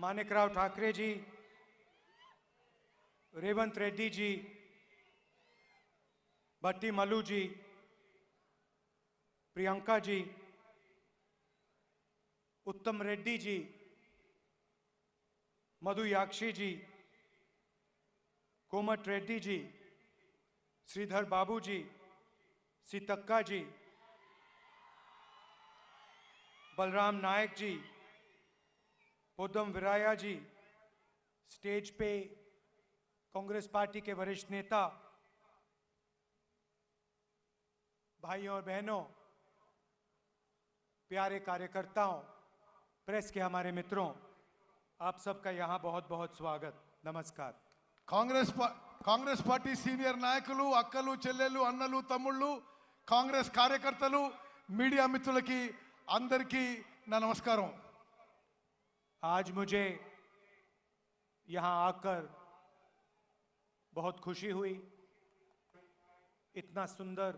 मानिकराव ठाकरे जी रेवंत रेड्डी जी भट्टी मल्लू जी प्रियंका जी उत्तम रेड्डी जी मधु याक्षी जी कोमट रेड्डी जी श्रीधर बाबू जी सीतक्का जी बलराम नायक जी पोदम विराया जी स्टेज पे कांग्रेस पार्टी के वरिष्ठ नेता भाइयों और बहनों प्यारे कार्यकर्ताओं प्रेस के हमारे मित्रों आप सबका यहाँ बहुत बहुत स्वागत नमस्कार కాంగ్రెస్ పా- కాంగ్రెస్ పార్టీ సీనియర్ నాయకులు అక్కలు చెల్లెళ్ళు అన్నలు తమ్ముళ్ళు కాంగ్రెస్ కార్యకర్తలు మీడియా మిత్రులకి అందరికీ నా నమస్కారం आज मुझे यहाँ आकर बहुत खुशी हुई इतना सुंदर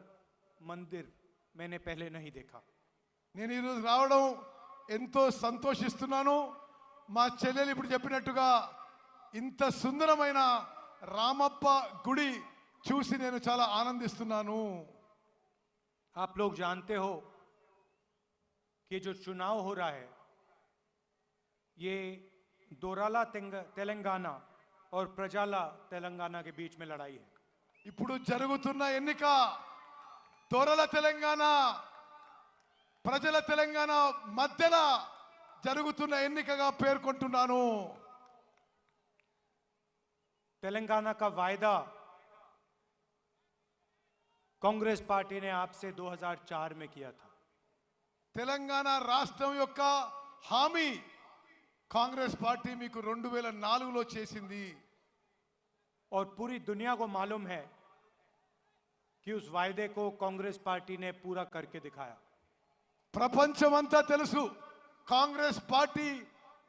मंदिर मैंने पहले नहीं देखा నేను ఈరోజు రావడం ఎంతో సంతోషిస్తున్నాను మా చెల్లెలు ఇప్పుడు చెప్పినట్టుగా ఇంత సుందరమైన రామప్ప గుడి చూసి నేను చాలా ఆనందిస్తున్నాను आप लोग जानते हो कि जो चुनाव हो रहा है ये दोराला तेंग- तेलंगाना और प्रजाला तेलंगाना के बीच में लड़ाई है ఇప్పుడు జరుగుతున్న ఎన్నిక తోరల తెలంగాణ ప్రజల తెలంగాణ మధ్యలో జరుగుతున్న ఎన్నికగా పేర్కొంటున్నాను तेलंगाना का वायदा कांग्रेस पार्टी ने आपसे 2004 में किया था తెలంగాణ రాష్ట్రం యొక్క హామీ కాంగ్రెస్ పార్టీ మీకు రెండు వేల నాలుగులో చేసింది और पूरी दुनिया को मालूम है कि उस वायदे को कांग्रेस पार्टी ने पूरा करके दिखाया ప్రపంచమంతా తెలుసు కాంగ్రెస్ పార్టీ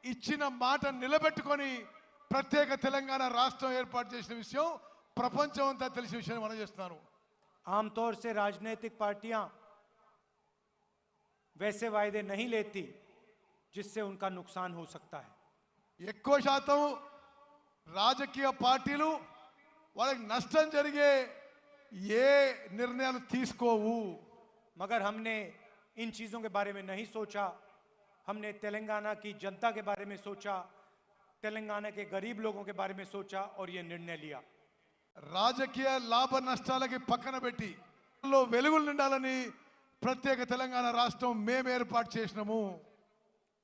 ఇచ్చిన మాట నిలబెట్టుకొని ప్రత్యేక తెలంగాణ రాష్ట్రం ఏర్పాటు చేసిన విషయం ప్రపంచం అంతా తెలిసిన విషయం మనం చేస్తున్నాను आमतौर से राजनीतिक पार्टियां वैसे वायदे नहीं लेती जिससे उनका नुकसान हो सकता है ఎక్కువ శాతం రాజకీయ పార్టీలు వాళ్ళకి నష్టం జరిగే ఏ నిర్ణయాలు తీసుకోవు मगर हमने इन चीजों के बारे में नहीं सोचा हमने तेलंगाना की जनता के बारे में सोचा तेलंगाना के गरीब लोगों के बारे में सोचा और ये निर्णय लिया రాజకీయ లాభ నష్టాలకి పక్కన పెట్టి లో వెలుగులు నిండాలని ప్రత్యేక తెలంగాణ రాష్ట్రం మేము ఏర్పాటు చేసినాము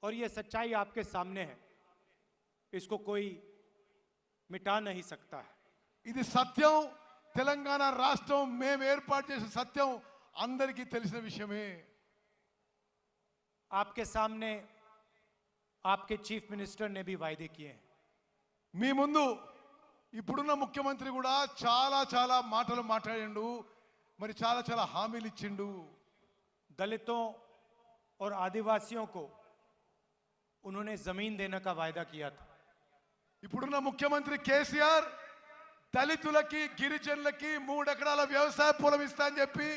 और ये सच्चाई आपके सामने है इसको कोई मिटा नहीं सकता है ఇది సత్యం తెలంగాణ రాష్ట్రం మేము ఏర్పాటు చేసిన సత్యం అందరికీ తెలిసిన విషయమే आपके सामने आपके चीफ मिनिस्टर ने भी वायदे किए हैं మీ ముందు ఇప్పుడున్న ముఖ్యమంత్రి కూడా చాలా చాలా మాటలు మాట్లాడిండు మరి చాలా చాలా హామీలు ఇచ్చిండు दलितों और आदिवासियों को उन्होंने जमीन देने का वायदा किया था ఇప్పుడున్న ముఖ్యమంత్రి కేసీఆర్ దళితులకి గిరిజనులకి మూడెకరాల వ్యవసాయ పొలం ఇస్తా అని చెప్పి